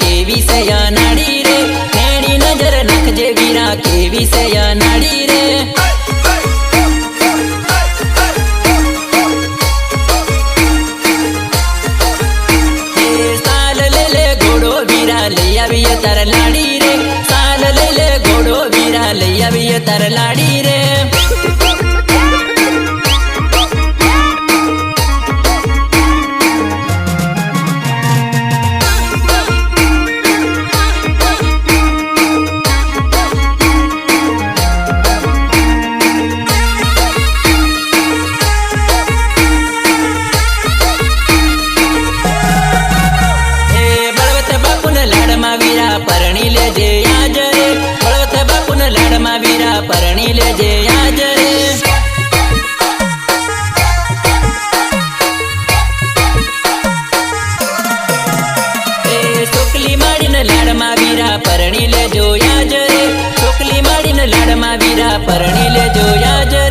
કેવી સયા નાડી રે? તેણી નજર નાખજે વીરા કેવી સયા નાડી રે? લઈ આવીએ તાર લાડી રે. સાલ લે લે ઘોડો વીરા લઈ આવીએ તાર લાડી રે. લાડમાં વીરા પરણી લેજે આજરે બળવત બાપુને લાડમાં વીરા પરણી લેજે આજરે પરણી લેજો યાજરે છોકલી માડીને લાડમાં વીરા પરણી લેજો યાજ